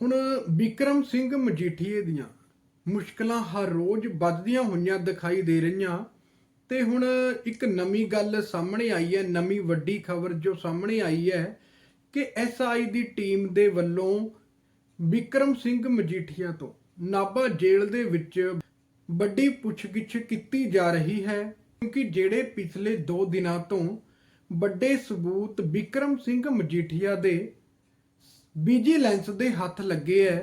ਹੁਣ ਵਿਕਰਮ ਸਿੰਘ ਮਜੀਠੀਏ ਦੀਆਂ ਮੁਸ਼ਕਲਾਂ ਹਰ ਰੋਜ਼ ਵੱਧਦੀਆਂ ਹੋਈਆਂ ਦਿਖਾਈ ਦੇ ਰਹੀਆਂ ਤੇ ਹੁਣ ਇੱਕ ਨਵੀਂ ਗੱਲ ਸਾਹਮਣੇ ਆਈ ਹੈ, ਨਵੀਂ ਵੱਡੀ ਖਬਰ ਜੋ ਸਾਹਮਣੇ ਆਈ ਹੈ ਕਿ ਐਸਆਈ ਦੀ ਟੀਮ ਦੇ ਵੱਲੋਂ ਵਿਕਰਮ ਸਿੰਘ ਮਜੀਠੀਆ ਤੋਂ ਨਾਭਾ ਜੇਲ੍ਹ ਦੇ ਵਿੱਚ ਵੱਡੀ ਪੁੱਛਗਿੱਛ ਕੀਤੀ ਜਾ ਰਹੀ ਹੈ ਕਿਉਂਕਿ ਜਿਹੜੇ ਪਿਛਲੇ 2 ਦਿਨਾਂ ਤੋਂ ਵੱਡੇ ਸਬੂਤ ਵਿਕਰਮ ਸਿੰਘ ਮਜੀਠੀਆ ਦੇ ਵਿਜੀਲੈਂਸ ਦੇ ਹੱਥ ਲੱਗੇ ਐ।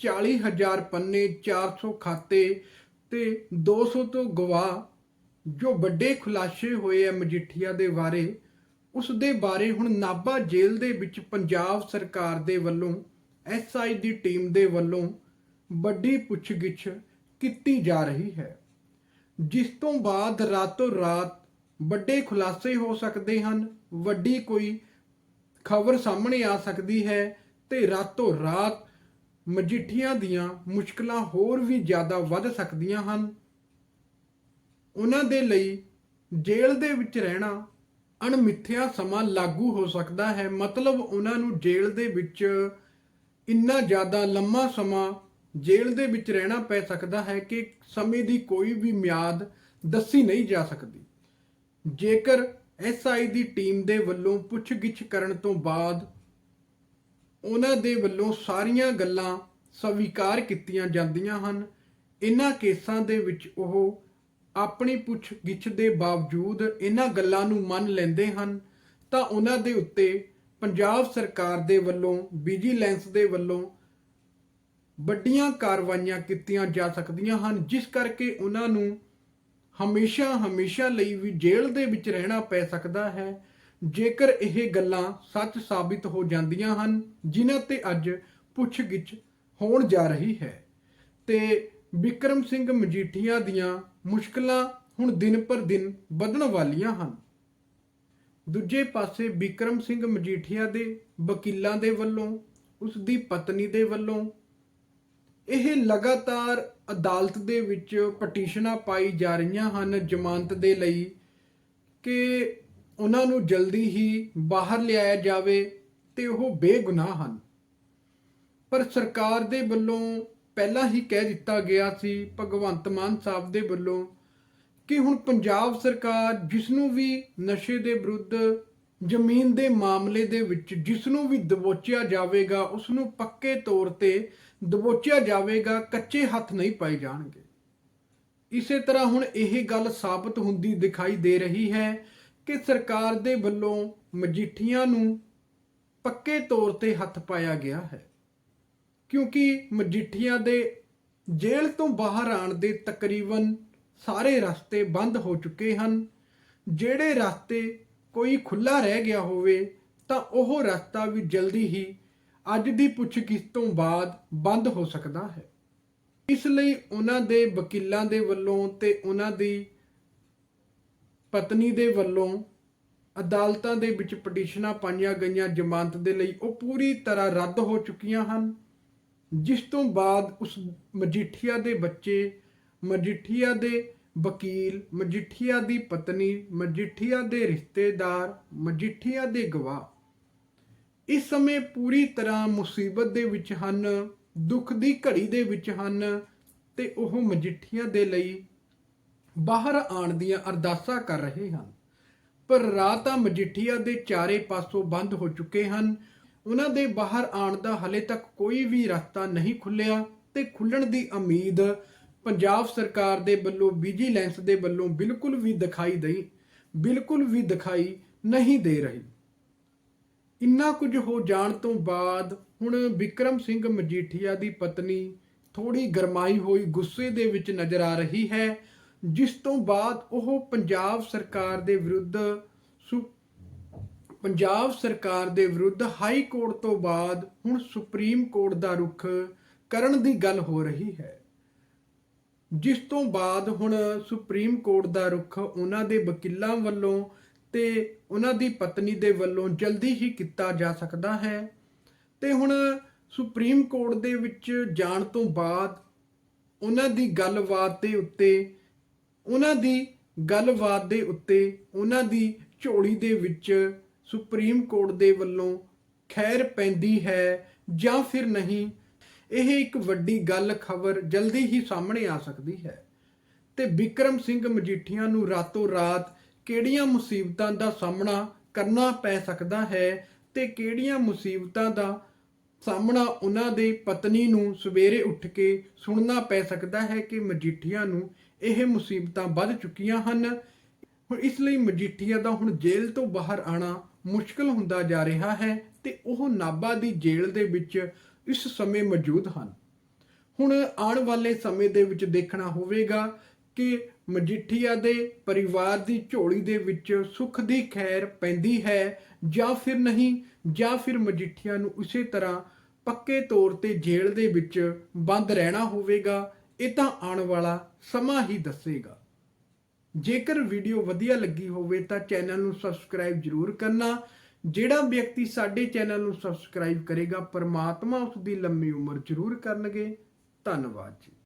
40000 ਪੰਨੇ 400 ਖਾਤੇ ਤੇ 200 ਤੋਂ ਗਵਾਹ ਜੋ ਵੱਡੇ ਖੁਲਾਸੇ ਹੋਏ ਐ ਮਜੀਠੀਆ ਦੇ ਬਾਰੇ, ਉਸ ਦੇ ਬਾਰੇ ਹੁਣ ਨਾਭਾ ਜੇਲ੍ਹ ਦੇ ਵਿੱਚ ਪੰਜਾਬ ਸਰਕਾਰ ਦੇ ਵੱਲੋਂ ਐਸਆਈ ਦੀ ਟੀਮ ਦੇ ਵੱਲੋਂ ਵੱਡੀ ਪੁੱਛਗਿੱਛ ਕੀਤੀ ਜਾ ਰਹੀ ਹੈ। ਜਿਸ ਤੋਂ ਬਾਅਦ ਰਾਤੋਂ ਰਾਤ ਵੱਡੇ ਖੁਲਾਸੇ ਹੋ ਸਕਦੇ ਹਨ, ਵੱਡੀ ਕੋਈ ਖਬਰ ਸਾਹਮਣੇ ਆ ਸਕਦੀ ਹੈ ਤੇ ਰਾਤੋਂ ਰਾਤ ਮਜੀਠੀਆਂ ਦੀਆਂ ਮੁਸ਼ਕਲਾਂ ਹੋਰ ਵੀ ਜ਼ਿਆਦਾ ਵੱਧ ਸਕਦੀਆਂ ਹਨ। ਉਹਨਾਂ ਦੇ ਲਈ ਜੇਲ੍ਹ ਦੇ ਵਿੱਚ ਰਹਿਣਾ ਅਣਮਿੱਥਿਆ ਸਮਾਂ ਲਾਗੂ ਹੋ ਸਕਦਾ ਹੈ। ਮਤਲਬ ਉਹਨਾਂ ਨੂੰ ਜੇਲ੍ਹ ਦੇ ਵਿੱਚ ਇੰਨਾ ਜ਼ਿਆਦਾ ਲੰਮਾ ਸਮਾਂ ਜੇਲ੍ਹ ਦੇ ਵਿੱਚ ਰਹਿਣਾ ਪੈ ਸਕਦਾ ਹੈ ਕਿ ਸਮੇਂ ਦੀ ਕੋਈ ਵੀ ਮਿਆਦ ਦੱਸੀ ਨਹੀਂ ਜਾ ਸਕਦੀ। ਜੇਕਰ ਐਸਆਈ ਦੀ ਟੀਮ ਦੇ ਵੱਲੋਂ ਪੁੱਛਗਿੱਛ ਕਰਨ ਤੋਂ ਬਾਅਦ ਉਹਨਾਂ ਦੇ ਵੱਲੋਂ ਸਾਰੀਆਂ ਗੱਲਾਂ ਸਵੀਕਾਰ ਕੀਤੀਆਂ ਜਾਂਦੀਆਂ ਹਨ। ਇਹਨਾਂ ਕੇਸਾਂ ਦੇ ਵਿੱਚ ਉਹ ਆਪਣੀ ਪੁੱਛਗਿੱਛ ਦੇ ਬਾਵਜੂਦ ਇਹਨਾਂ ਗੱਲਾਂ ਨੂੰ ਮੰਨ ਲੈਂਦੇ ਹਨ। ਤਾਂ ਉਹਨਾਂ ਦੇ ਉੱਤੇ ਪੰਜਾਬ ਸਰਕਾਰ ਦੇ ਵੱਲੋਂ, ਵਿਜੀਲੈਂਸ ਦੇ ਵੱਲੋਂ ਵੱਡੀਆਂ ਕਾਰਵਾਈਆਂ ਕੀਤੀਆਂ ਜਾ ਸਕਦੀਆਂ ਹਨ, ਜਿਸ ਕਰਕੇ ਉਹਨਾਂ ਨੂੰ ਹਮੇਸ਼ਾ ਹਮੇਸ਼ਾ ਲਈ ਵੀ ਜੇਲ੍ਹ ਦੇ ਵਿੱਚ ਰਹਿਣਾ ਪੈ ਸਕਦਾ ਹੈ। ਜੇਕਰ ਇਹ ਗੱਲਾਂ ਸੱਚ ਸਾਬਿਤ ਹੋ ਜਾਂਦੀਆਂ ਹਨ, ਜਿਨ੍ਹਾਂ ਤੇ ਅੱਜ ਪੁੱਛਗਿੱਛ ਹੋਣ ਜਾ ਰਹੀ ਹੈ, ਤੇ ਵਿਕਰਮ ਸਿੰਘ ਮਜੀਠੀਆ ਦੀਆਂ ਮੁਸ਼ਕਲਾਂ ਹੁਣ ਦਿਨ ਪਰ ਦਿਨ ਵਧਣ ਵਾਲੀਆਂ ਹਨ। ਦੂਜੇ ਪਾਸੇ ਵਿਕਰਮ ਸਿੰਘ ਮਜੀਠੀਆ ਦੇ ਵਕੀਲਾਂ ਦੇ ਵੱਲੋਂ ਉਸ ਦੀ ਪਤਨੀ ਦੇ ਵੱਲੋਂ ਇਹ ਲਗਾਤਾਰ ਅਦਾਲਤ ਦੇ ਵਿੱਚ ਪਟੀਸ਼ਨਾਂ ਪਾਈ ਜਾ ਰਹੀਆਂ ਹਨ ਜ਼ਮਾਨਤ ਦੇ ਲਈ ਕਿ ਉਹਨਾਂ ਨੂੰ ਜਲਦੀ ਹੀ ਬਾਹਰ ਲਿਆਇਆ ਜਾਵੇ ਤੇ ਉਹ ਬੇਗੁਨਾਹ ਹਨ। ਪਰ ਸਰਕਾਰ ਦੇ ਵੱਲੋਂ ਪਹਿਲਾਂ ਹੀ ਕਹਿ ਦਿੱਤਾ ਗਿਆ ਸੀ, ਭਗਵੰਤ ਮਾਨ ਸਾਹਿਬ ਦੇ ਵੱਲੋਂ ਕਿ ਹੁਣ ਪੰਜਾਬ ਸਰਕਾਰ ਜਿਸ ਨੂੰ ਵੀ ਨਸ਼ੇ ਦੇ ਵਿਰੁੱਧ ਜ਼ਮੀਨ ਦੇ ਮਾਮਲੇ ਦੇ ਵਿੱਚ ਜਿਸ ਨੂੰ ਵੀ ਦਬੋਚਿਆ ਜਾਵੇਗਾ ਉਸ ਨੂੰ ਪੱਕੇ ਤੌਰ ਤੇ ਦਬੋਚਿਆ ਜਾਵੇਗਾ, ਕੱਚੇ ਹੱਥ ਨਹੀਂ ਪਾਏ ਜਾਣਗੇ। ਇਸੇ ਤਰ੍ਹਾਂ ਹੁਣ ਇਹ ਗੱਲ ਸਾਬਤ ਹੁੰਦੀ ਦਿਖਾਈ ਦੇ ਰਹੀ ਹੈ ਕਿ ਸਰਕਾਰ ਦੇ ਵੱਲੋਂ ਮਜੀਠੀਆਂ ਨੂੰ ਪੱਕੇ ਤੌਰ ਤੇ ਹੱਥ ਪਾਇਆ ਗਿਆ ਹੈ। ਕਿਉਂਕਿ ਮਜੀਠੀਆਂ ਦੇ ਜੇਲ੍ਹ ਤੋਂ ਬਾਹਰ ਆਉਣ ਦੇ ਤਕਰੀਬਨ ਸਾਰੇ ਰਸਤੇ ਬੰਦ ਹੋ ਚੁੱਕੇ ਹਨ, ਜਿਹੜੇ ਰਸਤੇ ਕੋਈ ਖੁੱਲਾ ਰਹਿ ਗਿਆ ਹੋਵੇ, ਤਾਂ ਉਹ ਰਸਤਾ ਵੀ ਜਲਦੀ ਹੀ ਅੱਜ ਦੀ ਪੁੱਛਗਿੱਛ ਤੋਂ ਬਾਅਦ ਬੰਦ ਹੋ ਸਕਦਾ ਹੈ। ਇਸ ਲਈ ਉਹਨਾਂ ਦੇ ਵਕੀਲਾਂ ਦੇ ਵੱਲੋਂ ਤੇ ਉਹਨਾਂ ਦੀ ਪਤਨੀ ਦੇ ਵੱਲੋਂ ਅਦਾਲਤਾਂ ਦੇ ਵਿੱਚ ਪਟੀਸ਼ਨਾਂ ਪਾਈਆਂ ਗਈਆਂ ਜ਼ਮਾਨਤ ਦੇ ਲਈ ਉਹ ਪੂਰੀ ਤਰ੍ਹਾਂ ਰੱਦ ਹੋ ਚੁੱਕੀਆਂ ਹਨ, ਜਿਸ ਤੋਂ ਬਾਅਦ ਉਸ ਮਜੀਠੀਆ ਦੇ ਬੱਚੇ ਮਜੀਠੀਆ ਦੇ ਵਕੀਲ, ਮਜੀਠੀਆ ਦੀ ਪਤਨੀ, ਮਜੀਠੀਆ ਦੇ ਰਿਸ਼ਤੇਦਾਰ, ਮਜੀਠੀਆ ਦੇ ਗਵਾਹ। ਇਸ ਸਮੇਂ ਪੂਰੀ ਤਰ੍ਹਾਂ ਮੁਸੀਬਤ ਦੇ ਵਿੱਚ ਹਨ, ਦੁੱਖ ਦੀ ਘੜੀ ਦੇ ਵਿੱਚ ਹਨ ਤੇ ਉਹ ਮਜੀਠੀਆ ਦੇ ਲਈ ਬਾਹਰ ਆਉਣ ਦੀਆਂ ਅਰਦਾਸਾਂ ਕਰ ਰਹੇ ਹਨ। ਪਰ ਰਾਤਾਂ ਮਜੀਠੀਆ ਦੇ ਚਾਰੇ ਪਾਸੋਂ ਬੰਦ ਹੋ ਚੁੱਕੇ ਹਨ। ਉਹਨਾਂ ਦੇ ਬਾਹਰ ਆਉਣ ਦਾ ਹਲੇ ਤੱਕ ਕੋਈ ਵੀ ਰਸਤਾ ਨਹੀਂ ਖੁੱਲਿਆ ਤੇ ਖੁੱਲਣ ਦੀ ਉਮੀਦ ਪੰਜਾਬ ਸਰਕਾਰ ਦੇ ਵੱਲੋਂ ਵਿਜੀਲੈਂਸ ਦੇ ਵੱਲੋਂ ਬਿਲਕੁਲ ਵੀ ਦਿਖਾਈ ਨਹੀਂ ਬਿਲਕੁਲ ਵੀ ਦਿਖਾਈ ਨਹੀਂ ਦੇ ਰਹੀ। ਇੰਨਾ ਕੁਝ ਹੋ ਜਾਣ ਤੋਂ ਬਾਅਦ ਹੁਣ ਵਿਕਰਮ ਸਿੰਘ ਮਜੀਠੀਆ ਦੀ ਪਤਨੀ ਥੋੜੀ ਗਰਮਾਈ ਹੋਈ, ਗੁੱਸੇ ਦੇ ਵਿੱਚ ਨਜ਼ਰ ਆ ਰਹੀ ਹੈ, ਜਿਸ ਤੋਂ ਬਾਅਦ ਉਹ ਪੰਜਾਬ ਸਰਕਾਰ ਦੇ ਵਿਰੁੱਧ ਸੁ- ਪੰਜਾਬ ਸਰਕਾਰ ਦੇ ਵਿਰੁੱਧ ਹਾਈ ਕੋਰਟ ਤੋਂ ਬਾਅਦ ਹੁਣ ਸੁਪਰੀਮ ਕੋਰਟ ਦਾ ਰੁਖ ਕਰਨ ਦੀ ਗੱਲ ਹੋ ਰਹੀ ਹੈ। ਜਿਸ ਤੋਂ ਬਾਅਦ ਹੁਣ ਸੁਪਰੀਮ ਕੋਰਟ ਦਾ ਰੁਖ ਉਹਨਾਂ ਦੇ ਵਕੀਲਾਂ ਵੱਲੋਂ ਤੇ ਉਹਨਾਂ ਦੀ ਪਤਨੀ ਦੇ ਵੱਲੋਂ ਜਲਦੀ ਹੀ ਕੀਤਾ ਜਾ ਸਕਦਾ ਹੈ। ਤੇ ਹੁਣ ਸੁਪਰੀਮ ਕੋਰਟ ਦੇ ਵਿੱਚ ਜਾਣ ਤੋਂ ਬਾਅਦ ਉਹਨਾਂ ਦੀ ਗੱਲਬਾਤ ਦੇ ਉੱਤੇ, ਉਹਨਾਂ ਦੀ ਗੱਲਬਾਤ ਦੇ ਉੱਤੇ, ਉਹਨਾਂ ਦੀ ਝੋਲੀ ਦੇ ਵਿੱਚ ਸੁਪਰੀਮ ਕੋਰਟ ਦੇ ਵੱਲੋਂ ਖੈਰ ਪੈਂਦੀ ਹੈ ਜਾਂ ਫਿਰ ਨਹੀਂ ਇਹ ਇੱਕ ਵੱਡੀ ਗੱਲ ਖਬਰ ਜਲਦੀ ਹੀ ਸਾਹਮਣੇ ਆ ਸਕਦੀ ਹੈ। ਤੇ ਵਿਕਰਮ ਸਿੰਘ ਮਜੀਠੀਆ ਨੂੰ ਰਾਤੋਂ ਰਾਤ ਕਿਹੜੀਆਂ ਮੁਸੀਬਤਾਂ ਦਾ ਸਾਹਮਣਾ ਕਰਨਾ ਪੈ ਸਕਦਾ ਹੈ ਤੇ ਕਿਹੜੀਆਂ ਮੁਸੀਬਤਾਂ ਦਾ ਸਾਹਮਣਾ ਉਹਨਾਂ ਦੇ ਪਤਨੀ ਨੂੰ ਸਵੇਰੇ ਉੱਠ ਕੇ ਸੁਣਨਾ ਪੈ ਸਕਦਾ ਹੈ ਕਿ ਮਜੀਠੀਆ ਨੂੰ ਇਹ ਮੁਸੀਬਤਾਂ ਵੱਧ ਚੁੱਕੀਆਂ ਹਨ। ਇਸ ਲਈ ਮਜੀਠੀਆ ਦਾ ਹੁਣ ਜੇਲ੍ਹ ਤੋਂ ਬਾਹਰ ਆਣਾ ਮੁਸ਼ਕਲ ਹੁੰਦਾ ਜਾ ਰਿਹਾ ਹੈ ਤੇ ਉਹ ਨਾਭਾ ਦੀ ਜੇਲ੍ਹ ਦੇ ਵਿੱਚ ਇਸ ਸਮੇਂ ਮੌਜੂਦ ਹਨ। ਹੁਣ ਆਉਣ ਵਾਲੇ ਸਮੇਂ ਦੇ ਵਿੱਚ ਦੇਖਣਾ ਹੋਵੇਗਾ ਕਿ ਮਜੀਠੀਆ ਦੇ ਪਰਿਵਾਰ ਦੀ ਝੋਲੀ ਦੇ ਵਿੱਚ ਸੁੱਖ ਦੀ ਖੈਰ ਪੈਂਦੀ ਹੈ ਜਾਂ ਫਿਰ ਨਹੀਂ, ਜਾਂ ਫਿਰ ਮਜੀਠੀਆ ਨੂੰ ਉਸੇ ਤਰ੍ਹਾਂ ਪੱਕੇ ਤੌਰ ਤੇ ਜੇਲ੍ਹ ਦੇ ਵਿੱਚ ਬੰਦ ਰਹਿਣਾ ਹੋਵੇਗਾ, ਇਹ ਤਾਂ ਆਉਣ ਵਾਲਾ ਸਮਾਂ ਹੀ ਦੱਸੇਗਾ। ਜੇਕਰ ਵੀਡੀਓ ਵਧੀਆ ਲੱਗੀ ਹੋਵੇ ਤਾਂ ਚੈਨਲ ਨੂੰ ਸਬਸਕ੍ਰਾਈਬ ਜ਼ਰੂਰ ਕਰਨਾ ਜਿਹੜਾ ਵਿਅਕਤੀ ਸਾਡੇ ਚੈਨਲ ਨੂੰ ਸਬਸਕ੍ਰਾਈਬ ਕਰੇਗਾ, ਪਰਮਾਤਮਾ ਉਸ ਦੀ ਲੰਮੀ ਉਮਰ ਜ਼ਰੂਰ ਕਰਨਗੇ। ਧੰਨਵਾਦ ਜੀ।